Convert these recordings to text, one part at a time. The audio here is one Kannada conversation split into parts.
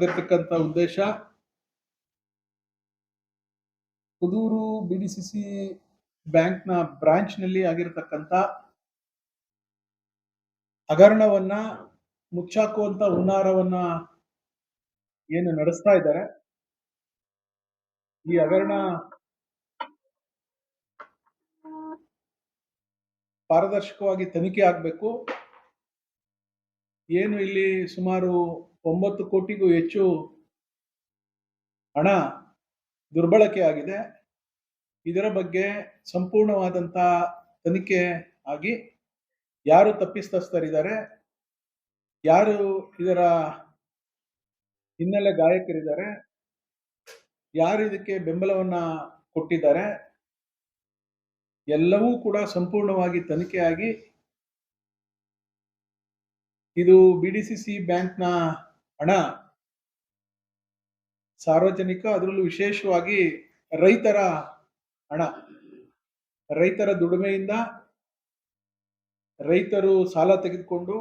ಕರೆದಿರ್ತಕ್ಕಂಥ ಉದ್ದೇಶ. Kudur B D C C ಬ್ಯಾಂಕ್ನ ಬ್ರಾಂಚ್ನಲ್ಲಿ ಆಗಿರತಕ್ಕಂಥ ಹಗರಣವನ್ನ ಮುಚ್ಚಾಕುವಂತ ಹುನ್ನಾರವನ್ನ ಏನು ನಡೆಸ್ತಾ ಇದ್ದಾರೆ. ಈ ಹಗರಣ ಪಾರದರ್ಶಕವಾಗಿ ತನಿಖೆ ಆಗಬೇಕು. ಏನು ಇಲ್ಲಿ ಸುಮಾರು ಒಂಬತ್ತು ಕೋಟಿಗೂ ಹೆಚ್ಚು ಹಣ ದುರ್ಬಳಕೆ ಆಗಿದೆ. ಇದರ ಬಗ್ಗೆ ಸಂಪೂರ್ಣವಾದಂತ ತನಿಖೆ ಆಗಿ ಯಾರು ತಪ್ಪಿಸ್ತಸ್ಥರಿದ್ದಾರೆ ಯಾರು ಇದರ ಹಿನ್ನೆಲೆ ಗಾಯಕರಿದ್ದಾರೆ, ಯಾರು ಇದಕ್ಕೆ ಬೆಂಬಲವನ್ನ ಕೊಟ್ಟಿದ್ದಾರೆ, ಎಲ್ಲವೂ ಕೂಡ ಸಂಪೂರ್ಣವಾಗಿ ತನಿಖೆಯಾಗಿ ಇದು ಬಿ ಡಿ ಸಿ ಸಿ ಬ್ಯಾಂಕ್ನ ಹಣ. ಸಾರ್ವಜನಿಕ ಅದರಲ್ಲೂ ವಿಶೇಷವಾಗಿ ರೈತರ ಹಣ. ರೈತರ ದುಡಿಮೆಯಿಂದ ರೈತರು ಸಾಲ ತೆಗೆದುಕೊಂಡು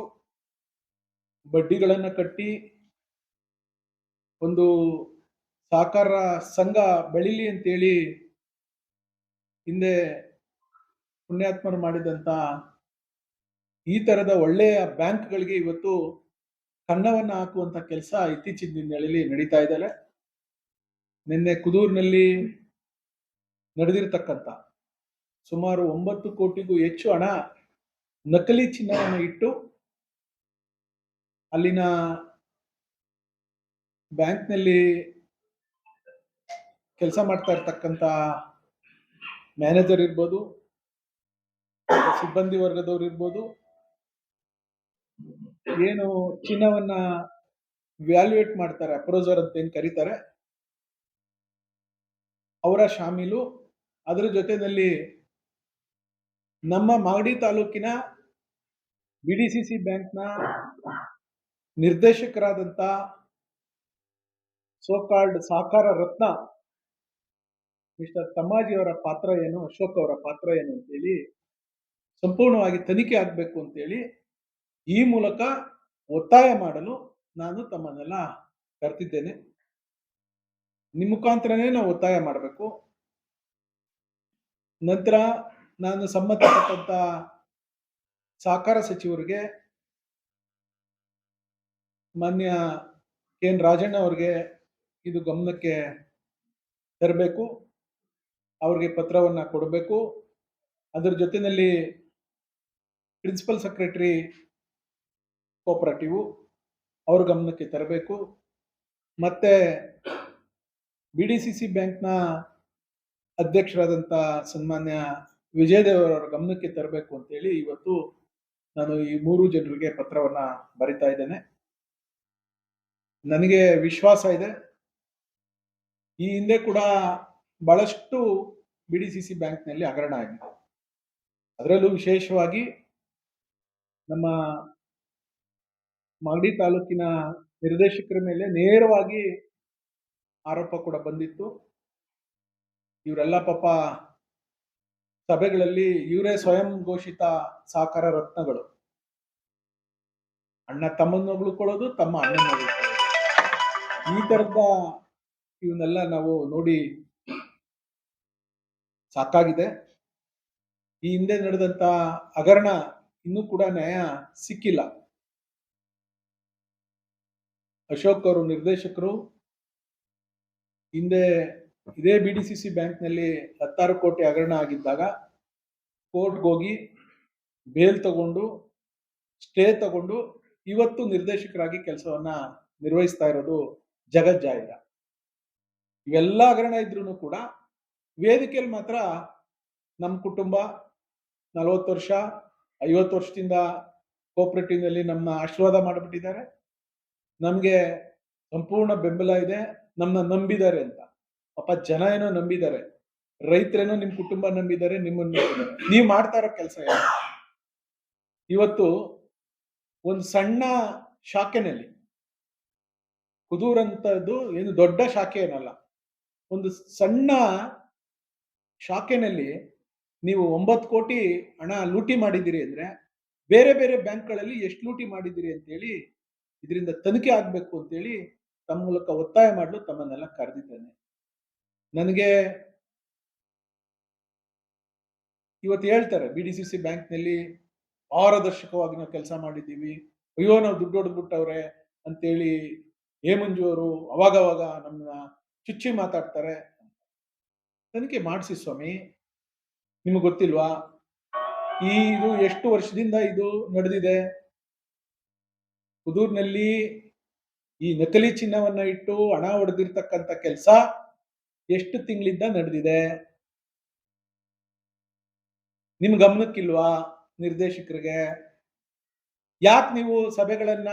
ಬಡ್ಡಿಗಳನ್ನು ಕಟ್ಟಿ ಒಂದು ಸಹಕಾರ ಸಂಘ ಬೆಳಿಲಿ ಅಂತೇಳಿ ಹಿಂದೆ ಪುಣ್ಯಾತ್ಮರು ಮಾಡಿದಂತ ಈ ತರದ ಒಳ್ಳೆಯ ಬ್ಯಾಂಕ್ಗಳಿಗೆ ಇವತ್ತು ಕನ್ನವನ್ನ ಹಾಕುವಂತ ಕೆಲಸ ಇತ್ತೀಚಿನ ದಿನಗಳಲ್ಲಿ ನಡೀತಾ ಇದ್ದಾರೆ ನಿನ್ನೆ ಕುದೂರಿನಲ್ಲಿ ನಡೆದಿರ್ತಕ್ಕಂಥ ಸುಮಾರು ಒಂಬತ್ತು ಕೋಟಿಗೂ ಹೆಚ್ಚು ಹಣ ನಕಲಿ ಚಿನ್ನವನ್ನು ಇಟ್ಟು ಅಲ್ಲಿನ ಬ್ಯಾಂಕ್ನಲ್ಲಿ ಕೆಲಸ ಮಾಡ್ತಾ ಇರ್ತಕ್ಕಂಥ ಮ್ಯಾನೇಜರ್ ಇರ್ಬೋದು, ಸಿಬ್ಬಂದಿ ವರ್ಗದವ್ರು ಇರ್ಬೋದು ಏನು ಚಿನ್ನವನ್ನ ವ್ಯಾಲ್ಯೂಯೇಟ್ ಮಾಡ್ತಾರೆ ಅಪ್ರೋಸರ್ ಅಂತ ಏನು ಕರೀತಾರೆ? ಅವರ ಶಾಮೀಲು, ಅದರ ಜೊತೆಯಲ್ಲಿ ನಮ್ಮ ಮಾಗಡಿ ತಾಲೂಕಿನ ಬಿ ಡಿ ಸಿ ಸಿ ಬ್ಯಾಂಕ್ನ ನಿರ್ದೇಶಕರಾದಂಥ ಸೋಕಾರ್ಡ್ ಸಹಕಾರ ರತ್ನ ಮಿಸ್ಟರ್ ತಮ್ಮಾಜಿ ಅವರ ಪಾತ್ರ ಏನು, ಅಶೋಕ್ ಅವರ ಪಾತ್ರ ಏನು ಅಂತೇಳಿ ಸಂಪೂರ್ಣವಾಗಿ ತನಿಖೆ ಆಗಬೇಕು ಅಂತೇಳಿ ಈ ಮೂಲಕ ಒತ್ತಾಯ ಮಾಡಲು ನಾನು ತಮ್ಮನ್ನೆಲ್ಲ ಕರ್ತಿದ್ದೇನೆ ನಿಮ್ಮ ಮುಖಾಂತರನೇ ನಾವು ಒತ್ತಾಯ ಮಾಡಬೇಕು. ನಂತರ ನಾನು ಸಂಬಂಧಪಟ್ಟಂತ ಸಹಕಾರ ಸಚಿವರಿಗೆ, ಮಾನ್ಯ ಕೆ ಎನ್ ರಾಜಣ್ಣ ಅವರಿಗೆ ಇದು ಗಮನಕ್ಕೆ ತರಬೇಕು. ಅವ್ರಿಗೆ ಪತ್ರವನ್ನ ಕೊಡಬೇಕು. ಅದರ ಜೊತೆಯಲ್ಲಿ ಪ್ರಿನ್ಸಿಪಲ್ ಸೆಕ್ರೆಟರಿ ಕೋಪರೇಟಿವ್ ಅವ್ರ ಗಮನಕ್ಕೆ ತರಬೇಕು. ಮತ್ತೆ ಬಿ ಡಿ ಸಿ ಸಿ ಬ್ಯಾಂಕ್ನ ಅಧ್ಯಕ್ಷರಾದಂಥ ಸನ್ಮಾನ್ಯ ವಿಜಯದೇವರವರ ಗಮನಕ್ಕೆ ತರಬೇಕು ಅಂತೇಳಿ ಇವತ್ತು ನಾನು ಈ ಮೂರು ಜನರಿಗೆ ಪತ್ರವನ್ನು ಬರಿತಾ ಇದ್ದೇನೆ. ನನಗೆ ವಿಶ್ವಾಸ ಇದೆ. ಈ ಹಿಂದೆ ಕೂಡ ಬಹಳಷ್ಟು ಬಿ ಡಿ ಸಿ ಸಿ ಬ್ಯಾಂಕ್ನಲ್ಲಿ ಹಗರಣ ಆಗಿದೆ. ಅದರಲ್ಲೂ ವಿಶೇಷವಾಗಿ ನಮ್ಮ ಮಾಗಡಿ ತಾಲೂಕಿನ ನಿರ್ದೇಶಕರ ಮೇಲೆ ನೇರವಾಗಿ ಆರೋಪ ಕೂಡ ಬಂದಿತ್ತು. ಇವರೆಲ್ಲ ಪಾಪ ಸಭೆಗಳಲ್ಲಿ ಇವರೇ ಸ್ವಯಂ ಘೋಷಿತ ಸಾಕಾರ ರತ್ನಗಳು. ಅಣ್ಣ ತಮ್ಮನ್ನು ಹೊಗಳ್ಕೊಳ್ಳೋದು ತಮ್ಮ ಅಣ್ಣನ ಈ ತರದ ಇವನ್ನೆಲ್ಲ ನಾವು ನೋಡಿ ಸಾಕಾಗಿದೆ. ಈ ಹಿಂದೆ ನಡೆದಂತ ಹಗರಣ ಇನ್ನೂ ಕೂಡ ನ್ಯಾಯ ಸಿಕ್ಕಿಲ್ಲ. ಅಶೋಕ್ ಅವರು ನಿರ್ದೇಶಕರು. ಹಿಂದೆ ಇದೇ ಬಿ ಡಿ ಸಿ ಸಿ ಬ್ಯಾಂಕ್ನಲ್ಲಿ ಹತ್ತಾರು ಕೋಟಿ ಹಗರಣ ಆಗಿದ್ದಾಗ ಕೋರ್ಟ್ಗೆ ಹೋಗಿ ಬೇಲ್ ತಗೊಂಡು, ಸ್ಟೇ ತಗೊಂಡು ಇವತ್ತು ನಿರ್ದೇಶಕರಾಗಿ ಕೆಲಸವನ್ನ ನಿರ್ವಹಿಸ್ತಾ ಇರೋದು ಜಗಜ್ಜಾಹಿರ ಇವೆಲ್ಲ ಹಗರಣ ಇದ್ರೂ ಕೂಡ ವೇದಿಕೆಯಲ್ಲಿ ಮಾತ್ರ ನಮ್ಮ ಕುಟುಂಬ ನಲವತ್ತು ವರ್ಷ, ಐವತ್ತು ವರ್ಷದಿಂದ ಕೋಪರೇಟಿವ್ನಲ್ಲಿ ನಮ್ಮ ಆಶೀರ್ವಾದ ಮಾಡಿಬಿಟ್ಟಿದ್ದಾರೆ. ನಮಗೆ ಸಂಪೂರ್ಣ ಬೆಂಬಲ ಇದೆ ನಮ್ಮನ್ನ ನಂಬಿದ್ದಾರೆ ಅಂತ. ಪಾಪ ಜನ ಏನೋ ನಂಬಿದ್ದಾರೆ, ರೈತರೇನೋ ನಿಮ್ಮ ಕುಟುಂಬ ನಂಬಿದ್ದಾರೆ, ನಿಮ್ಮನ್ನ ನೀವು ಮಾಡ್ತಾ ಇರೋ ಕೆಲಸ ಏನು? ಇವತ್ತು ಒಂದು ಸಣ್ಣ ಶಾಖೆನಲ್ಲಿ, ಕುದೂರಂತದ್ದು ಏನು ದೊಡ್ಡ ಶಾಖೆ ಏನಲ್ಲ, ಒಂದು ಸಣ್ಣ ಶಾಖೆನಲ್ಲಿ ನೀವು ಒಂಬತ್ತು ಕೋಟಿ ಹಣ ಲೂಟಿ ಮಾಡಿದ್ದೀರಿ ಅಂದ್ರೆ, ಬೇರೆ ಬೇರೆ ಬ್ಯಾಂಕ್ಗಳಲ್ಲಿ ಎಷ್ಟು ಲೂಟಿ ಮಾಡಿದ್ದೀರಿ ಅಂತೇಳಿ ಇದರಿಂದ ತನಿಖೆ ಆಗ್ಬೇಕು ಅಂತೇಳಿ ತಮ್ಮ ಮೂಲಕ ಒತ್ತಾಯ ಮಾಡಲು ತಮ್ಮನ್ನೆಲ್ಲ ಕರೆದಿದ್ದೇನೆ. ನನಗೆ ಇವತ್ತು ಹೇಳ್ತಾರೆ ಬಿ ಡಿ ಸಿ ಸಿ ಬ್ಯಾಂಕ್ನಲ್ಲಿ ಪಾರದರ್ಶಕವಾಗಿ ನಾವು ಕೆಲಸ ಮಾಡಿದ್ದೀವಿ. ಅಯ್ಯೋ, ನಾವು ದುಡ್ಡು ಹೊಡೆದ್ಬಿಟ್ಟವ್ರೆ ಅಂತೇಳಿ ಹೇಮಂಜು ಮಂಜು ಅವರು ಅವಾಗವಾಗ ನಮ್ಮನ್ನ ಚುಚ್ಚಿ ಮಾತಾಡ್ತಾರೆ. ತನಿಖೆ ಮಾಡಿಸಿ ಸ್ವಾಮಿ, ನಿಮಗೆ ಗೊತ್ತಿಲ್ವಾ? ಈ ಇದು ಎಷ್ಟು ವರ್ಷದಿಂದ ಇದು ನಡೆದಿದೆ? ಕುದೂರ್ನಲ್ಲಿ ಈ ನಕಲಿ ಚಿನ್ನವನ್ನು ಇಟ್ಟು ಹಣ ಹೊಡೆದಿರ್ತಕ್ಕಂಥ ಕೆಲಸ ಎಷ್ಟು ತಿಂಗಳಿಂದ ನಡೆದಿದೆ? ನಿಮ್ ಗಮನಕ್ಕಿಲ್ವಾ ನಿರ್ದೇಶಕರಿಗೆ? ಯಾಕೆ ನೀವು ಸಭೆಗಳನ್ನ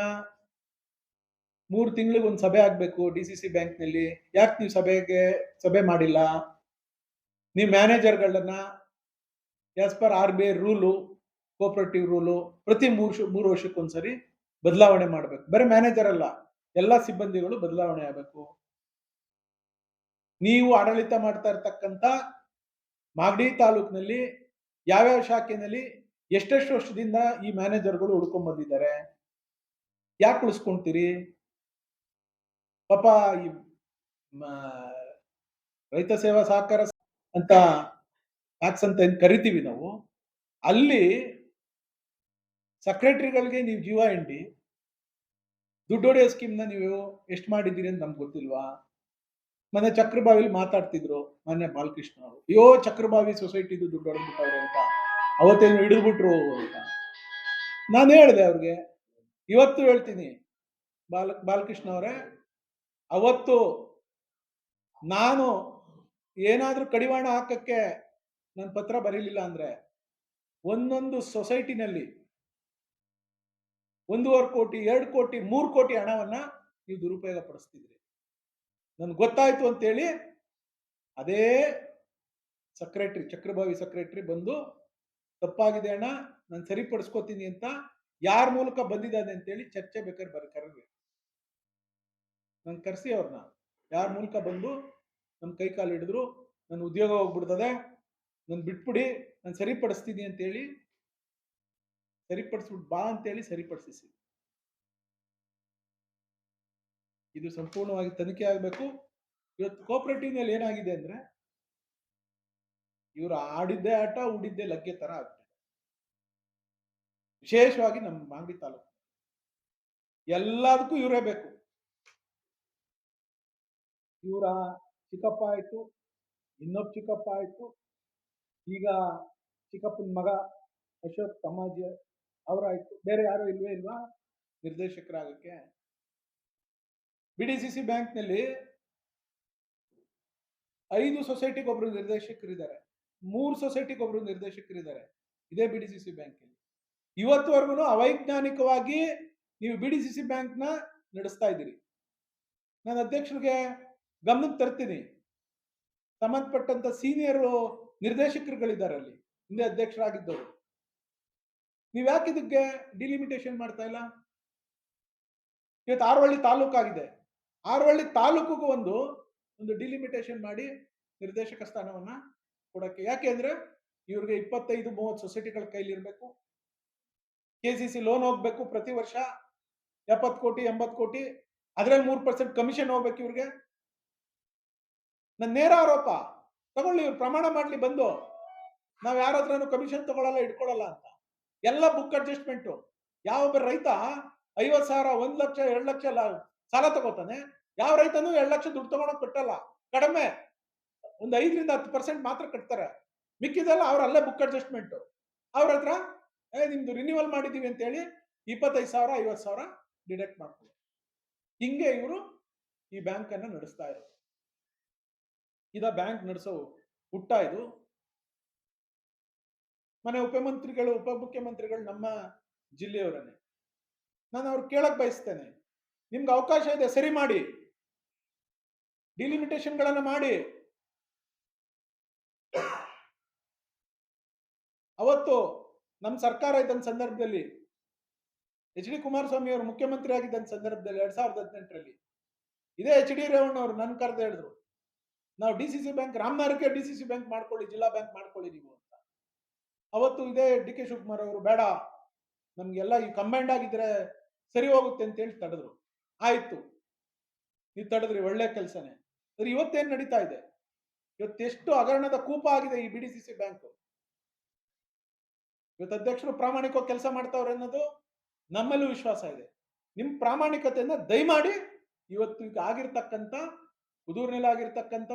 ಮೂರು ತಿಂಗಳಿಗೆ ಒಂದು ಸಭೆ ಆಗ್ಬೇಕು ಡಿ ಸಿ ಸಿ ಬ್ಯಾಂಕ್ನಲ್ಲಿ? ಯಾಕೆ ನೀವು ಸಭೆಗೆ ಸಭೆ ಮಾಡಿಲ್ಲ? ನೀವು ಮ್ಯಾನೇಜರ್ಗಳನ್ನ as per R B I rule cooperative rule ಪ್ರತಿ ಮೂರು ಮೂರು ವರ್ಷಕ್ಕೊಂದ್ಸರಿ ಬದಲಾವಣೆ ಮಾಡಬೇಕು. ಬರೀ ಮ್ಯಾನೇಜರ್ ಅಲ್ಲ. ಎಲ್ಲ ಸಿಬ್ಬಂದಿಗಳು ಬದಲಾವಣೆ ಆಗಬೇಕು. ನೀವು ಆಡಳಿತ ಮಾಡ್ತಾ ಇರ್ತಕ್ಕಂಥ ಮಾಗಡಿ ತಾಲೂಕಿನಲ್ಲಿ ಯಾವ್ಯಾವ ಶಾಖೆನಲ್ಲಿ ಎಷ್ಟೆಷ್ಟು ವರ್ಷದಿಂದ ಈ ಮ್ಯಾನೇಜರ್ಗಳು ಉಳ್ಕೊಂಡ್ ಬಂದಿದ್ದಾರೆ? ಯಾಕೆ ಉಳಿಸ್ಕೊಂತೀರಿ? ಪಾಪ ಈ ರೈತ ಸೇವಾ ಸಹಕಾರ ಅಂತ ಟ್ಯಾಕ್ಸ್ ಅಂತ ಏನ್ ಕರಿತೀವಿ ನಾವು? ಅಲ್ಲಿ ಸೆಕ್ರೆಟರಿಗಳಿಗೆ ನೀವು ಜೀವ ಎಂಡಿ ದುಡ್ಡು ಹೊಡೆಯೋ ಸ್ಕೀಮ್ನ ನೀವು ಎಷ್ಟು ಮಾಡಿದ್ದೀರಿ ಅಂತ ನಮ್ಗೆ ಗೊತ್ತಿಲ್ವಾ? ಮೊನ್ನೆ ಚಕ್ರಬಾವಿಲಿ ಮಾತಾಡ್ತಿದ್ರು, ಮೊನ್ನೆ ಬಾಲಕೃಷ್ಣ ಅವರು. ಅಯ್ಯೋ, ಚಕ್ರಬಾವಿ ಸೊಸೈಟಿದು ದುಡ್ಡು ಹೊಡೆದ್ಬಿಟ್ಟವ್ರೆ ಅಂತ. ಅವತ್ತೇನು ಹಿಡಿದ್ಬಿಟ್ರು ಅಂತ. ನಾನು ಹೇಳಿದೆ ಅವ್ರಿಗೆ, ಇವತ್ತು ಹೇಳ್ತೀನಿ, ಬಾಲ, ಬಾಲಕೃಷ್ಣ ಅವರೇ, ಅವತ್ತು ನಾನು ಏನಾದರೂ ಕಡಿವಾಣ ಹಾಕಕ್ಕೆ ನನ್ನ ಪತ್ರ ಬರೀಲಿಲ್ಲ ಅಂದರೆ, ಒಂದೊಂದು ಸೊಸೈಟಿನಲ್ಲಿ ಒಂದೂವರೆ ಕೋಟಿ, ಎರಡು ಕೋಟಿ, ಮೂರು ಕೋಟಿ ಹಣವನ್ನ ನೀವು ದುರುಪಯೋಗ ಪಡಿಸ್ತಿದ್ರಿ. ನನ್ಗೆ ಗೊತ್ತಾಯ್ತು ಅಂತೇಳಿ ಅದೇ ಸೆಕ್ರೆಟ್ರಿ, ಚಕ್ರಭಾವಿ ಸೆಕ್ರೆಟ್ರಿ ಬಂದು, ತಪ್ಪಾಗಿದೆ ಅಣ್ಣ, ನಾನು ಸರಿಪಡಿಸ್ಕೋತೀನಿ ಅಂತ ಯಾರ ಮೂಲಕ ಬಂದಿದ್ದಾನೆ ಅಂತೇಳಿ ಚರ್ಚೆ ಬೇಕಾದ್ರೆ ಬರ ಕರೆದ್ವಿ ನಾನು ಕರೆಸಿ ಅವ್ರನ್ನ ಯಾರ ಮೂಲಕ ಬಂದು ನಮ್ಮ ಕೈ ಕಾಲು ಹಿಡಿದ್ರು ನನ್ನ ಉದ್ಯೋಗ ಹೋಗ್ಬಿಡ್ತದೆ, ನಾನು ಬಿಟ್ಬಿಡಿ, ನಾನು ಸರಿಪಡಿಸ್ತೀನಿ ಅಂತೇಳಿ ಸರಿಪಡಿಸ್ಬಿಟ್ಟು ಬಾ ಅಂತೇಳಿ ಸರಿಪಡಿಸಿ ಇದು ಸಂಪೂರ್ಣವಾಗಿ ತನಿಖೆ ಆಗಬೇಕು. ಇವತ್ತು ಕೋಪರೇಟಿವ್ನಲ್ಲಿ ಏನಾಗಿದೆ ಅಂದ್ರೆ, ಇವರು ಆಡಿದ್ದೇ ಆಟ, ಉಡಿದ್ದೇ ಲಗ್ಗೆ ತರ ಆಗ್ತದೆ ವಿಶೇಷವಾಗಿ ನಮ್ಮ ಮಾಂಗಡಿ ತಾಲೂಕು. ಎಲ್ಲದಕ್ಕೂ ಇವರೇ ಬೇಕು. ಇವರ ಚಿಕ್ಕಪ್ಪ ಆಯ್ತು, ಇನ್ನೊಬ್ಬ ಚಿಕ್ಕಪ್ಪ ಆಯ್ತು, ಈಗ ಚಿಕ್ಕಪ್ಪನ ಮಗ ಅಶೋಕ್ ತಮ್ಮಾಜಿ ಅವರಾಯ್ತು. ಬೇರೆ ಯಾರು ಇಲ್ವೇ ಇಲ್ವಾ? ನಿರ್ದೇಶಕರಾಗಕ್ಕೆ. ಬಿ ಡಿ ಸಿ ಸಿ ಬ್ಯಾಂಕ್ನಲ್ಲಿ ಐದು ಸೊಸೈಟಿಗೆ ಒಬ್ರು ನಿರ್ದೇಶಕರಿದ್ದಾರೆ. ಮೂರು ಸೊಸೈಟಿಗೆ ಒಬ್ರು ನಿರ್ದೇಶಕರಿದ್ದಾರೆ. ಇದೇ ಬಿ ಡಿ ಸಿ ಸಿ ಬ್ಯಾಂಕಲ್ಲಿ. ಇವತ್ತುವರೆಗೂ ಅವೈಜ್ಞಾನಿಕವಾಗಿ ನೀವು ಬಿ ಡಿ ಸಿ ಸಿ ಬ್ಯಾಂಕ್ನ ನಡೆಸ್ತಾ ಇದ್ದೀರಿ. ನಾನು ಅಧ್ಯಕ್ಷರಿಗೆ ಗಮನಕ್ಕೆ ತರ್ತೀನಿ. ಸಂಬಂಧಪಟ್ಟಂತ ಸೀನಿಯರ್ ನಿರ್ದೇಶಕರುಗಳಿದ್ದಾರೆ ಅಲ್ಲಿ. ಹಿಂದೆ ಅಧ್ಯಕ್ಷರಾಗಿದ್ದವರು. ನೀವ್ ಯಾಕೆ ಇದಕ್ಕೆ ಡಿಲಿಮಿಟೇಷನ್ ಮಾಡ್ತಾ ಇಲ್ಲ? ಇವತ್ತು ಆರವಳ್ಳಿ ತಾಲೂಕಾಗಿದೆ ಆರವಳ್ಳಿ ತಾಲೂಕಿಗೂ ಒಂದು ಒಂದು ಡಿಲಿಮಿಟೇಷನ್ ಮಾಡಿ ನಿರ್ದೇಶಕ ಸ್ಥಾನವನ್ನ ಕೊಡಕ್ಕೆ. ಯಾಕೆ ಅಂದ್ರೆ ಇವ್ರಿಗೆ ಇಪ್ಪತ್ತೈದು, ಮೂವತ್ತು ಸೊಸೈಟಿಗಳ ಕೈಲಿ ಇರಬೇಕು. ಕೆ ಸಿ ಸಿ ಲೋನ್ ಹೋಗ್ಬೇಕು ಪ್ರತಿ ವರ್ಷ. ಎಪ್ಪತ್ತು ಕೋಟಿ, ಎಂಬತ್ತು ಕೋಟಿ. ಅದ್ರಲ್ಲಿ ಮೂರು ಪರ್ಸೆಂಟ್ ಕಮಿಷನ್ ಹೋಗ್ಬೇಕು ಇವ್ರಿಗೆ. ನನ್ನ ನೇರ ಆರೋಪ. ತಗೊಳ್ಳಿ ಇವ್ರು ಪ್ರಮಾಣ ಮಾಡ್ಲಿ ಬಂದು. ನಾವ್ ಯಾರ ಹತ್ರನೂ ಕಮಿಷನ್ ತಗೊಳಲ್ಲ ಇಟ್ಕೊಳ್ಳಲ್ಲ ಅಂತ. ಎಲ್ಲ ಬುಕ್ ಅಡ್ಜಸ್ಟ್ಮೆಂಟ್ ಯಾವ ರೈತ ಐವತ್ ಸಾವಿರ, ಒಂದ್ ಲಕ್ಷ, ಎರಡು ಲಕ್ಷ ಸಾಲ ತಗೋತಾನೆ. ಯಾವ ರೈತನೂ ಎರಡು ಲಕ್ಷ ದುಡ್ಡು ತಗೊಳಕ್ ಕಟ್ಟಲ್ಲ. ಕಡಿಮೆ, ಒಂದು ಐದರಿಂದ ಹತ್ತು ಪರ್ಸೆಂಟ್ ಮಾತ್ರ ಕಟ್ತಾರೆ. ಮಿಕ್ಕಿದೆಲ್ಲ ಅವ್ರ ಅಲ್ಲೇ ಬುಕ್ ಅಡ್ಜಸ್ಟ್ಮೆಂಟ್ ಅವ್ರ ಹತ್ರ, ಏ, ನಿಮ್ದು ರಿನ್ಯೂವಲ್ ಮಾಡಿದೀವಿ ಅಂತ ಹೇಳಿ ಇಪ್ಪತ್ತೈದು ಸಾವಿರ ಐವತ್ ಸಾವಿರ ಡಿಡಕ್ಟ್ ಮಾಡ್ತಾರೆ ಹಿಂಗೆ ಇವರು ಈ ಬ್ಯಾಂಕ್ ಅನ್ನ ನಡೆಸ್ತಾ ಇರೋದು. ಇದ ಬ್ಯಾಂಕ್ ನಡೆಸೋ ಹುಟ್ಟ ಇದು. ಮನೆ ಉಪಮಂತ್ರಿಗಳು, ಉಪಮುಖ್ಯಮಂತ್ರಿಗಳು ನಮ್ಮ ಜಿಲ್ಲೆಯವರನ್ನೇ. ನಾನು ಅವ್ರು ಕೇಳಕ್ ಬಯಸ್ತೇನೆ. ನಿಮ್ಗೆ ಅವಕಾಶ ಇದೆ, ಸರಿ ಮಾಡಿ. ಡಿಲಿಮಿಟೇಷನ್ಗಳನ್ನು ಮಾಡಿ. ಅವತ್ತು ನಮ್ಮ ಸರ್ಕಾರ ಇದ್ದಂತ ಸಂದರ್ಭದಲ್ಲಿ ಎಚ್ ಡಿ ಕುಮಾರಸ್ವಾಮಿ ಅವರು ಮುಖ್ಯಮಂತ್ರಿ ಆಗಿದ್ದ ಸಂದರ್ಭದಲ್ಲಿ ಎರಡ್ ಸಾವಿರದ ಹದಿನೆಂಟರಲ್ಲಿ ಇದೇ ಎಚ್ ಡಿ ರೇವಣ್ಣ ಅವರು ನನ್ ಕರೆದು ಹೇಳಿದ್ರು. ನಾವು ಡಿ ಸಿ ಸಿ ಬ್ಯಾಂಕ್, ರಾಮನಗರಕ್ಕೆ ಡಿ ಸಿ ಬ್ಯಾಂಕ್ ಮಾಡ್ಕೊಳ್ಳಿ, ಜಿಲ್ಲಾ ಬ್ಯಾಂಕ್ ಮಾಡ್ಕೊಳ್ಳಿ ನೀವು ಅವತ್ತು ಇದೇ ಡಿ ಕೆ ಶಿವಕುಮಾರ್ ಅವರು, ಬೇಡ, ನಮ್ಗೆಲ್ಲ ಈ ಕಂಬೈಂಡ್ ಆಗಿದ್ರೆ ಸರಿ ಹೋಗುತ್ತೆ ಅಂತ ಹೇಳಿ ತಡೆದ್ರು. ಆಯ್ತು. ನೀವು ತಡೆದ್ರಿ, ಒಳ್ಳೆ ಕೆಲಸನೇ. ಸರಿ, ಇವತ್ತೇನ್ ನಡೀತಾ ಇದೆ? ಇವತ್ತೆಷ್ಟು ಹಗರಣದ ಕೂಪ ಆಗಿದೆ ಈ B D C C bank ಇವತ್ತು ಅಧ್ಯಕ್ಷರು ಪ್ರಾಮಾಣಿಕವಾಗಿ ಕೆಲಸ ಮಾಡ್ತಾವ್ರೆ ಅನ್ನೋದು ನಮ್ಮಲ್ಲೂ ವಿಶ್ವಾಸ ಇದೆ. ನಿಮ್ ಪ್ರಾಮಾಣಿಕತೆಯಿಂದ ದಯಮಾಡಿ ಇವತ್ತು ಈಗ ಆಗಿರ್ತಕ್ಕಂಥ ಕುದೂರ್ನಲ್ಲಿ ಆಗಿರ್ತಕ್ಕಂಥ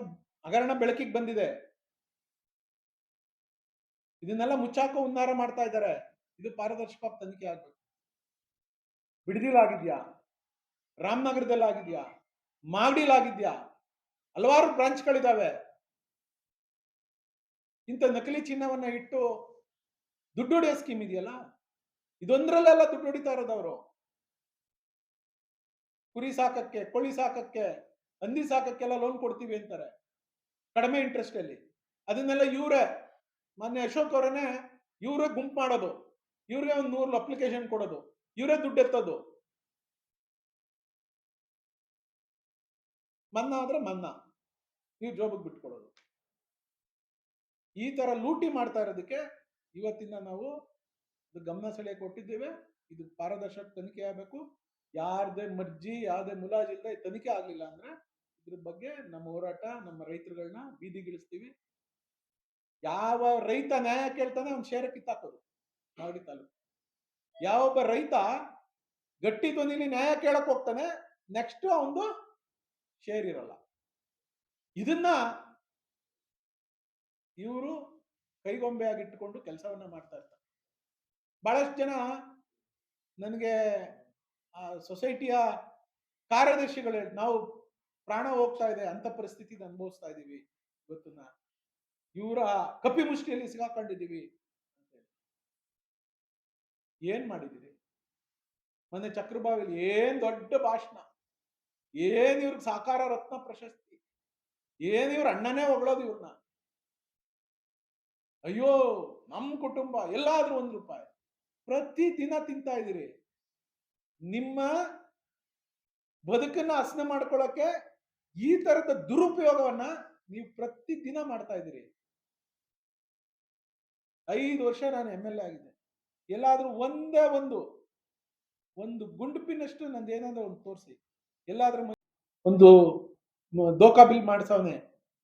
ಹಗರಣ ಬೆಳಕಿಗೆ ಬಂದಿದೆ. ಇದನ್ನೆಲ್ಲ ಮುಚ್ಚಾಕೋ ಉನ್ನಾರ ಮಾಡ್ತಾ ಇದ್ದಾರೆ. ಇದು ಪಾರದರ್ಶಕ ತನಿಖೆ ಆಗ್ಬೇಕು. ಬಿಡದಿಲಾಗಿದ್ಯಾ ರಾಮನಗರದಲ್ಲಿ ಆಗಿದ್ಯಾ ಮಾಗಡಿಲ್ ಆಗಿದ್ಯಾ ಹಲವಾರು ಬ್ರಾಂಚ್ಗಳಿದಾವೆ. ಇಂಥ ನಕಲಿ ಚಿನ್ನವನ್ನ ಇಟ್ಟು ದುಡ್ಡು ಹೊಡೆಯೋ ಸ್ಕೀಮ್ ಇದೆಯಲ್ಲ? ಇದೊಂದ್ರಲ್ಲೆಲ್ಲ ದುಡ್ಡು ಹೊಡಿತಾ ಇರೋದವರು ಕುರಿ ಸಾಕಕ್ಕೆ, ಕೋಳಿ ಸಾಕಕ್ಕೆ, ಹಂದಿ ಸಾಕಕ್ಕೆಲ್ಲ ಲೋನ್ ಕೊಡ್ತೀವಿ ಅಂತಾರೆ. ಕಡಿಮೆ ಇಂಟ್ರೆಸ್ಟ್ ಅಲ್ಲಿ. ಅದನ್ನೆಲ್ಲ ಇವರೇ ಮೊನ್ನೆ ಅಶೋಕ್ ಅವರನ್ನೇ ಇವರೇ ಗುಂಪು ಮಾಡೋದು. ಇವ್ರಿಗೆ ಒಂದು ನೂರು ಅಪ್ಲಿಕೇಶನ್ ಕೊಡೋದು. ಇವರೇ ದುಡ್ಡು ಎತ್ತೋದು. ಮನ್ನಾ ಆದ್ರೆ ಮನ್ನ. ನೀವು ಜೋಬಿಗೆ ಬಿಟ್ಕೊಡೋದು. ಈ ತರ ಲೂಟಿ ಮಾಡ್ತಾ ಇರೋದಕ್ಕೆ ಇವತ್ತಿನ ನಾವು ಗಮನ ಸೆಳೆಯ ಕೊಟ್ಟಿದ್ದೇವೆ ಇದು ಪಾರದರ್ಶಕ ತನಿಖೆ ಆಗಬೇಕು. ಯಾರದೇ ಮರ್ಜಿ ಯಾವ್ದೇ ಮುಲಾಜಿಲ್ಲದೆ ತನಿಖೆ ಆಗಲಿಲ್ಲ ಅಂದ್ರೆ ಇದ್ರ ಬಗ್ಗೆ ನಮ್ಮ ಹೋರಾಟ, ನಮ್ಮ ರೈತರುಗಳನ್ನ ಬೀದಿಗಿಳಿಸ್ತೀವಿ. ಯಾವ ರೈತ ನ್ಯಾಯ ಕೇಳ್ತಾನೆ ಅವ್ನ ಶೇರ ಕಿತ್ತಾಕೋದು ಮಾಗಡಿ ತಾಲೂಕು. ಯಾವೊಬ್ಬ ರೈತ ಗಟ್ಟಿ ಧ್ವನಿಲಿ ನ್ಯಾಯ ಕೇಳಕ್ ಹೋಗ್ತಾನೆ ನೆಕ್ಸ್ಟ್ ಅವನು ಶೇರ್ ಇರಲ್ಲ. ಇದನ್ನ ಇವರು ಕೈಗೊಂಬೆ ಆಗಿಟ್ಟುಕೊಂಡು ಕೆಲಸವನ್ನ ಮಾಡ್ತಾ ಇರ್ತಾರೆ. ಬಹಳಷ್ಟು ಜನ ನನಗೆ ಆ ಸೊಸೈಟಿಯ ಕಾರ್ಯದರ್ಶಿಗಳು ನಾವು ಪ್ರಾಣ ಹೋಗ್ತಾ ಇದೆ, ಅಂತ ಪರಿಸ್ಥಿತಿ ಅನುಭವಿಸ್ತಾ ಇದ್ದೀವಿ ಇವತ್ತನ್ನ. ಇವರ ಕಪಿ ಮುಷ್ಟಿಯಲ್ಲಿ ಸಿಗಾಕೊಂಡಿದ್ದೀವಿ ಏನ್ ಮಾಡಿದಿರಿ ಮೊನ್ನೆ ಚಕ್ರಬಾವಿಲಿ ಏನ್ ದೊಡ್ಡ ಭಾಷಣ. ಏನ್ ಇವ್ರಿಗೆ ಸಾಕಾರ ರತ್ನ ಪ್ರಶಸ್ತಿ. ಏನ್ ಇವ್ರ ಅಣ್ಣನೇ ಹೊಗಳೋದು ಇವ್ರನ್ನ ಅಯ್ಯೋ ನಮ್ಮ ಕುಟುಂಬ ಎಲ್ಲಾದ್ರೂ ಒಂದ್ ರೂಪಾಯಿ. ಪ್ರತಿ ದಿನ ತಿಂತಾ ಇದ್ದೀರಿ. ನಿಮ್ಮ ಬದುಕನ್ನ ಹಸನ ಮಾಡ್ಕೊಳಕ್ಕೆ ಈ ತರದ ದುರುಪಯೋಗವನ್ನ ನೀವು ಪ್ರತಿ ದಿನ ಮಾಡ್ತಾ ಇದ್ದೀರಿ. ಐದು ವರ್ಷ ನಾನು ಎಂ ಎಲ್ ಎ ಆಗಿದ್ದೆ. ಎಲ್ಲಾದರೂ ಒಂದೇ ಒಂದು ಒಂದು ಗುಂಡುಪಿನಷ್ಟು ನಂದು ಏನಾದ್ರೂ ಒಂದು ತೋರಿಸಿ. ಎಲ್ಲಾದ್ರೂ ಒಂದು ದೋಖಾ ಬಿಲ್ ಮಾಡಿಸವನೆ.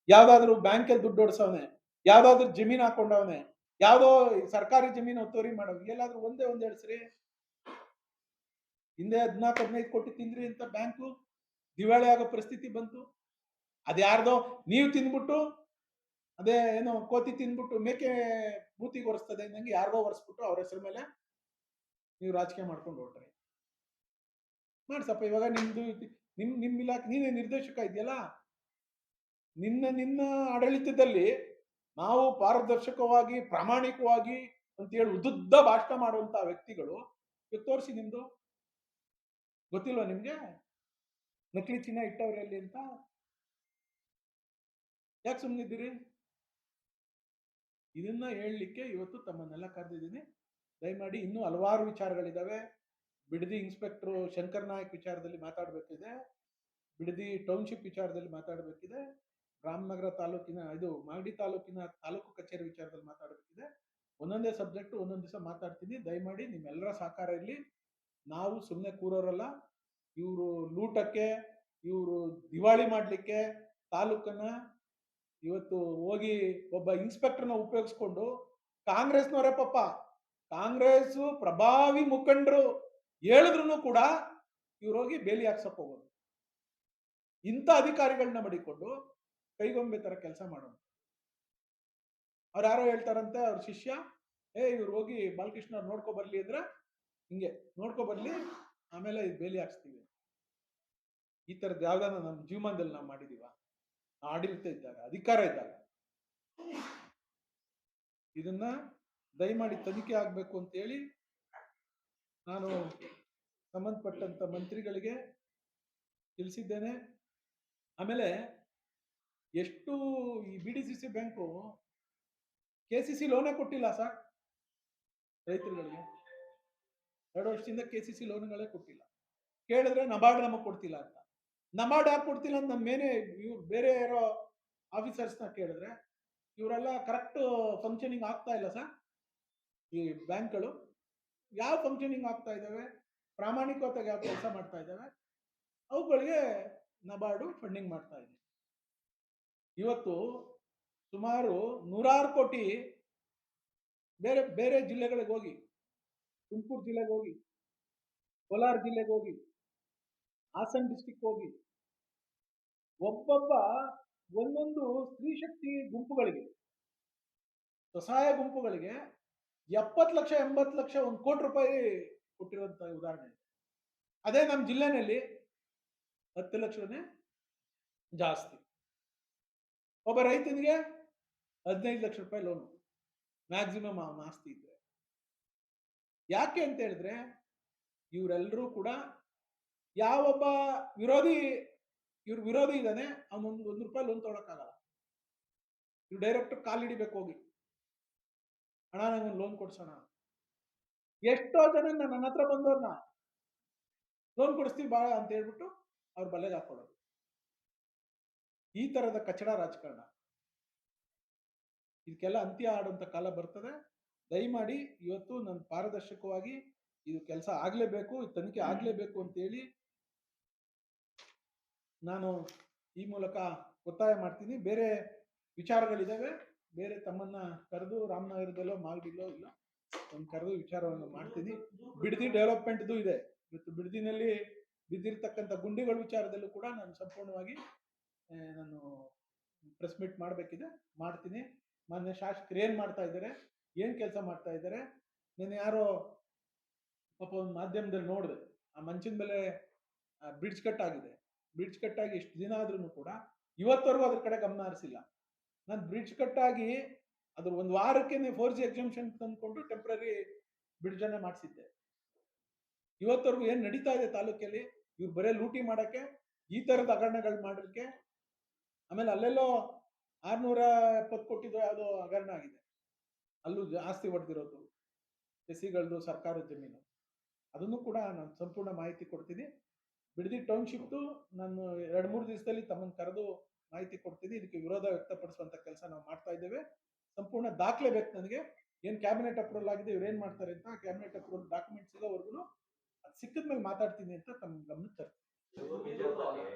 ಯಾವ್ದಾದ್ರು ಬ್ಯಾಂಕಲ್ಲಿ ದುಡ್ಡು ಓಡಿಸವನೆ ಯಾವ್ದಾದ್ರು ಜಮೀನು ಹಾಕೊಂಡವನೆ ಯಾವುದೋ ಸರ್ಕಾರಿ ಜಮೀನು ಒತ್ತುವರಿ ಮಾಡವ್ ಎಲ್ಲಾದರೂ ಒಂದೇ ಒಂದ್ ಹೇಳ್ಸ್ರಿ. ಹಿಂದೆ ಹದಿನಾಲ್ಕು, ಹದಿನೈದು ಕೋಟಿ ತಿಂದ್ರಿ ಅಂತ ಬ್ಯಾಂಕು. ದಿವಾಳಿ ಆಗೋ ಪರಿಸ್ಥಿತಿ ಬಂತು. ಅದ್ಯಾರ್ದೋ ನೀವು ತಿಂದ್ಬಿಟ್ಟು ಅದೇ ಏನೋ ಕೋತಿ ತಿನ್ಬಿಟ್ಟು ಮೇಕೆ ಮೂತಿಗೆ ಒರೆಸ್ತದೆ ನಂಗೆ ಯಾರಿಗೋ ಒರೆಸ್ಬಿಟ್ಟು ಅವ್ರ ಹೆಸರು ಮೇಲೆ ನೀವು ರಾಜಕೀಯ ಮಾಡ್ಕೊಂಡು ಹೊರಟ್ರಿ. ಮಾಡ್ಸಪ್ಪ, ಇವಾಗ ನಿಮ್ದು ನಿಮ್ ನಿಮ್ ಇಲಾಖೆ, ನೀನೇ ನಿರ್ದೇಶಕ ಇದೆಯಲ್ಲ? ನಿನ್ನ ನಿನ್ನ ಆಡಳಿತದಲ್ಲಿ ನಾವು ಪಾರದರ್ಶಕವಾಗಿ, ಪ್ರಾಮಾಣಿಕವಾಗಿ ಅಂತ ಹೇಳಿ ಉದ್ದುದ್ದ ಭಾಷಣ ಮಾಡುವಂತ ವ್ಯಕ್ತಿಗಳು ತೋರಿಸಿ ನಿಮ್ದು. ಗೊತ್ತಿಲ್ವಾ ನಿಮ್ಗೆ? ನಕಲಿ ಚಿನ್ನ ಇಟ್ಟವ್ರೆ ಅಲ್ಲಿ ಅಂತ? ಯಾಕೆ ಸುಮ್ಮನಿದ್ದೀರಿ ಇದನ್ನ ಹೇಳಲಿಕ್ಕೆ ಇವತ್ತು ತಮ್ಮನ್ನೆಲ್ಲ ಕರೆದಿದ್ದೀನಿ. ದಯಮಾಡಿ ಇನ್ನೂ ಹಲವಾರು ವಿಚಾರಗಳಿದ್ದಾವೆ ಬಿಡದಿ ಇನ್ಸ್ಪೆಕ್ಟ್ರು ಶಂಕರ್ ನಾಯಕ್ ವಿಚಾರದಲ್ಲಿ ಮಾತಾಡಬೇಕಿದೆ. ಬಿಡದಿ ಟೌನ್ಶಿಪ್ ವಿಚಾರದಲ್ಲಿ ಮಾತಾಡಬೇಕಿದೆ. ರಾಮನಗರ ತಾಲೂಕಿನ, ಇದು ಮಾಗಡಿ ತಾಲೂಕಿನ ತಾಲೂಕು ಕಚೇರಿ ವಿಚಾರದಲ್ಲಿ ಮಾತಾಡಬೇಕಿದೆ. ಒಂದೊಂದೇ ಸಬ್ಜೆಕ್ಟ್ ಒಂದೊಂದು ದಿವಸ ಮಾತಾಡ್ತೀನಿ. ದಯಮಾಡಿ ನಿಮ್ಮೆಲ್ಲರ ಸಹಕಾರ ಇರಲಿ. ನಾವು ಸುಮ್ಮನೆ ಕೂರೋರಲ್ಲ. ಇವರು ಲೂಟಕ್ಕೆ, ಇವರು ದಿವಾಳಿ ಮಾಡಲಿಕ್ಕೆ, ತಾಲೂಕನ್ನ ಇವತ್ತು ಹೋಗಿ ಒಬ್ಬ ಇನ್ಸ್ಪೆಕ್ಟರ್ನ ಉಪಯೋಗಿಸ್ಕೊಂಡು ಕಾಂಗ್ರೆಸ್ನವರೇ ಪಾಪ ಕಾಂಗ್ರೆಸ್ ಪ್ರಭಾವಿ ಮುಖಂಡರು ಹೇಳಿದ್ರು ಕೂಡ ಇವ್ರು ಹೋಗಿ ಬೇಲಿ ಹಾಕ್ಸಕ್ ಹೋಗೋದು ಇಂಥ ಅಧಿಕಾರಿಗಳನ್ನ ಮಡಿಕೊಂಡು ಕೈಗೊಂಬೆ ತರ ಕೆಲಸ ಮಾಡೋಣ ಅವ್ರು ಯಾರೋ ಹೇಳ್ತಾರಂತೆ, ಅವ್ರ ಶಿಷ್ಯ, ಏ, ಇವ್ರು ಹೋಗಿ ಬಾಲಕೃಷ್ಣ ನೋಡ್ಕೊ ಬರ್ಲಿ ಅಂದ್ರೆ ಹಿಂಗೆ, ನೋಡ್ಕೊ ಬರ್ಲಿ, ಆಮೇಲೆ ಬೇಲಿ ಹಾಕ್ಸ್ತೀವಿ. ಈ ತರದ್ ಯಾವ್ದಾನ ನಮ್ಮ ಜೀವಮಾನದಲ್ಲಿ ನಾವು ಮಾಡಿದೀವ? ಆಡಳಿತ ಇದ್ದಾಗ, ಅಧಿಕಾರ ಇದ್ದಾಗ. ಇದನ್ನ ದಯಮಾಡಿ ತನಿಖೆ ಆಗ್ಬೇಕು ಅಂತ ಹೇಳಿ ನಾನು ಸಂಬಂಧಪಟ್ಟಂತ ಮಂತ್ರಿಗಳಿಗೆ ತಿಳಿಸಿದ್ದೇನೆ. ಆಮೇಲೆ ಎಷ್ಟು ಈ B D C C bank K C C ಲೋನೇ ಕೊಟ್ಟಿಲ್ಲ ಸರ್ ರೈತರುಗಳಿಗೆ. ಎರಡು ವರ್ಷದಿಂದ ಕೆ ಸಿ ಸಿ ಲೋನ್ಗಳೇ ಕೊಟ್ಟಿಲ್ಲ. ಕೇಳಿದ್ರೆ ನಬಾರ್ಡ್ ನಮಗೆ ಕೊಡ್ತಿಲ್ಲ ಅಂತ. ನಬಾರ್ಡ್ ಯಾಕೆ ಕೊಡ್ತಿಲ್ಲ ಅಂತ ನಮ್ಮ ಮೇನೆ ಇವ್ರು ಬೇರೆ ಯಾರೋ ಆಫೀಸರ್ಸ್ನ ಕೇಳಿದ್ರೆ, ಇವರೆಲ್ಲ ಕರೆಕ್ಟ್ ಫಂಕ್ಷನಿಂಗ್ ಆಗ್ತಾ ಇಲ್ಲ ಸರ್, ಈ ಬ್ಯಾಂಕ್ಗಳು. ಯಾವ ಫಂಕ್ಷನಿಂಗ್ ಆಗ್ತಾ ಇದ್ದಾವೆ ಪ್ರಾಮಾಣಿಕತೆಗೆ ಯಾವ ಕೆಲಸ ಮಾಡ್ತಾ ಇದ್ದಾವೆ ಅವುಗಳಿಗೆ ನಬಾರ್ಡು ಫಂಡಿಂಗ್ ಮಾಡ್ತಾ ಇದೆ ಇವತ್ತು ಸುಮಾರು ನೂರಾರು ಕೋಟಿ ಬೇರೆ ಬೇರೆ ಜಿಲ್ಲೆಗಳಿಗೆ ಹೋಗಿ, ತುಮಕೂರು ಜಿಲ್ಲೆಗೆ ಹೋಗಿ, ಕೋಲಾರ ಜಿಲ್ಲೆಗೆ ಹೋಗಿ ಹಾಸನ್ ಡಿಸ್ಟಿಕ್ ಹೋಗಿ, ಒಬ್ಬೊಬ್ಬ ಒಂದೊಂದು ಸ್ತ್ರೀ ಶಕ್ತಿ ಗುಂಪುಗಳಿಗೆ, ಸ್ವಸಹಾಯ ಗುಂಪುಗಳಿಗೆ ಎಪ್ಪತ್ತು ಲಕ್ಷ, ಎಂಬತ್ತು ಲಕ್ಷ, ಒಂದು ಕೋಟಿ ರೂಪಾಯಿ ಕೊಟ್ಟಿರುವಂತ ಉದಾಹರಣೆ ಇದೆ. ಅದೇ ನಮ್ಮ ಜಿಲ್ಲೆನಲ್ಲಿ ಹತ್ತು ಲಕ್ಷನೇ ಜಾಸ್ತಿ ಒಬ್ಬ ರೈತನಿಗೆ ಹದಿನೈದು ಲಕ್ಷ ರೂಪಾಯಿ ಲೋನು ಮ್ಯಾಕ್ಸಿಮಮ್ ಆಸ್ತಿ ಇದ್ರೆ ಯಾಕೆ ಅಂತ ಹೇಳಿದ್ರೆ ಇವರೆಲ್ಲರೂ ಕೂಡ ಯಾವೊಬ್ಬ ವಿರೋಧಿ ಇವ್ರ ವಿರೋಧಿ ಇದ್ದಾನೆ ಅವನೊಂದು ಒಂದು ರೂಪಾಯಿ ಲೋನ್ ತೊಗೊಳಕ್ಕಾಗಲ್ಲ. ಇವ್ರು ಡೈರೆಕ್ಟ್ ಕಾಲ್ ಹಿಡಿಬೇಕು ಹೋಗಿ. ಹಣ ನಂಗೆ ಲೋನ್ ಕೊಡ್ಸೋಣ. ಎಷ್ಟೋ ಜನ ನನ್ನ ಹತ್ರ ಬಂದವ್ರನ್ನ ಲೋನ್ ಕೊಡಿಸ್ತೀವಿ ಬಾ ಅಂತ ಹೇಳ್ಬಿಟ್ಟು ಅವ್ರ ಬಲೆಗೆ ಹಾಕೊಳ್ಳೋದು ಈ ತರದ ಕಚಡ ರಾಜಕಾರಣ. ಇದಕ್ಕೆಲ್ಲ ಅಂತ್ಯ ಆಡುವಂತ ಕಾಲ ಬರ್ತದೆ. ದಯಮಾಡಿ ಇವತ್ತು ನಾನು ಪಾರದರ್ಶಕವಾಗಿ ಇದು ಕೆಲಸ ಆಗ್ಲೇಬೇಕು ತನಿಖೆ ಆಗ್ಲೇಬೇಕು ಅಂತೇಳಿ ನಾನು ಈ ಮೂಲಕ ಒತ್ತಾಯ ಮಾಡ್ತೀನಿ. ಬೇರೆ ವಿಚಾರಗಳಿದ್ದಾವೆ ಬೇರೆ ತಮ್ಮನ್ನ ಕರೆದು ರಾಮನಗರದಲ್ಲೋ, ಮಾಗಡಿಲೋ ಇಲ್ಲ ಒಂದು ಕರೆದು ವಿಚಾರವನ್ನು ಮಾಡ್ತೀನಿ. ಬಿಡದಿ ಡೆವಲಪ್ಮೆಂಟ್ದು ಇದೆ. ಇವತ್ತು ಬಿಡದಿನಲ್ಲಿ ಬಿದ್ದಿರ್ತಕ್ಕಂಥ ಗುಂಡಿಗಳ ವಿಚಾರದಲ್ಲೂ ಕೂಡ ನಾನು ಸಂಪೂರ್ಣವಾಗಿ ನಾನು ಪ್ರೆಸ್ ಮೀಟ್ ಮಾಡಬೇಕಿದೆ. ಮಾಡ್ತೀನಿ. ಮಾನ್ಯ ಶಾಸಕರು ಏನು ಮಾಡ್ತಾ ಇದ್ದಾರೆ? ಏನು ಕೆಲಸ ಮಾಡ್ತಾ ಇದ್ದಾರೆ? ನಾನು ಯಾರೋ ಪಾಪ ಒಂದು ಮಾಧ್ಯಮದಲ್ಲಿ ನೋಡಿದೆ, ಆ ಮಂಚಿನ ಮೇಲೆ ಬ್ರಿಡ್ಜ್ ಕಟ್ ಆಗಿದೆ. ಬ್ರಿಡ್ಜ್ ಕಟ್ ಆಗಿ ಇಷ್ಟು ದಿನ ಆದ್ರೂ ಕೂಡ ಇವತ್ತವರೆಗೂ ಅದ್ರ ಕಡೆ ಗಮನ ಹರಿಸಿಲ್ಲ. ನಾನು ಬ್ರಿಡ್ಜ್ ಕಟ್ ಆಗಿ ಅದ್ರ ಒಂದು ವಾರಕ್ಕೆ ಫೋರ್ ಜಿ ಎಕ್ಸಿಮಿಷನ್ ತಂದ್ಕೊಂಡು ಟೆಂಪ್ರರಿ ಬ್ರಿಡ್ಜ್ ಅನ್ನ ಮಾಡಿಸಿದ್ದೆ. ಇವತ್ತವರೆಗೂ ಏನು ನಡೀತಾ ಇದೆ ತಾಲೂಕಲ್ಲಿ? ಇವ್ರು ಬರೇ ಲೂಟಿ ಮಾಡಕ್ಕೆ, ಈ ತರದ ಹಗರಣಗಳು ಮಾಡೋದಕ್ಕೆ ಆಮೇಲೆ ಅಲ್ಲೆಲ್ಲೋ ಆರ್ನೂರ ಎಪ್ಪತ್ತು ಕೋಟಿದು ಯಾವುದೋ ಹಗರಣ ಆಗಿದೆ. ಅಲ್ಲೂ ಜಾಸ್ತಿ ಹೊಡೆದಿರೋದು ಎಸಿಗಳದ್ದು ಸರ್ಕಾರದ ಜಮೀನು. ಅದನ್ನು ಕೂಡ ನಾನು ಸಂಪೂರ್ಣ ಮಾಹಿತಿ ಕೊಡ್ತೀನಿ. ಬಿಡದಿ ಟೌನ್ಶಿಪ್ದು ನಾನು ಎರಡು ಮೂರು ದಿವಸದಲ್ಲಿ ತಮ್ಮನ್ನು ಕರೆದು ಮಾಹಿತಿ ಕೊಡ್ತೀನಿ. ಇದಕ್ಕೆ ವಿರೋಧ ವ್ಯಕ್ತಪಡಿಸುವಂತ ಕೆಲಸ ನಾವು ಮಾಡ್ತಾ ಇದ್ದೇವೆ. ಸಂಪೂರ್ಣ ದಾಖಲೆ ಬೇಕು ನನಗೆ. ಏನ್ ಕ್ಯಾಬಿನೆಟ್ ಅಪ್ರೂವಲ್ ಆಗಿದೆ, ಇವ್ರು ಏನ್ ಮಾಡ್ತಾರೆ ಅಂತ ಕ್ಯಾಬಿನೆಟ್ ಅಪ್ರೂವಲ್ ಡಾಕ್ಯುಮೆಂಟ್ಸ್ ಸಿಗೋವರೆಗೂ ಅದು ಸಿಕ್ಕಿದ್ಮೇಲೆ ಮಾತಾಡ್ತೀನಿ ಅಂತ ತಮ್ಮ ತರ್ತೀನಿ.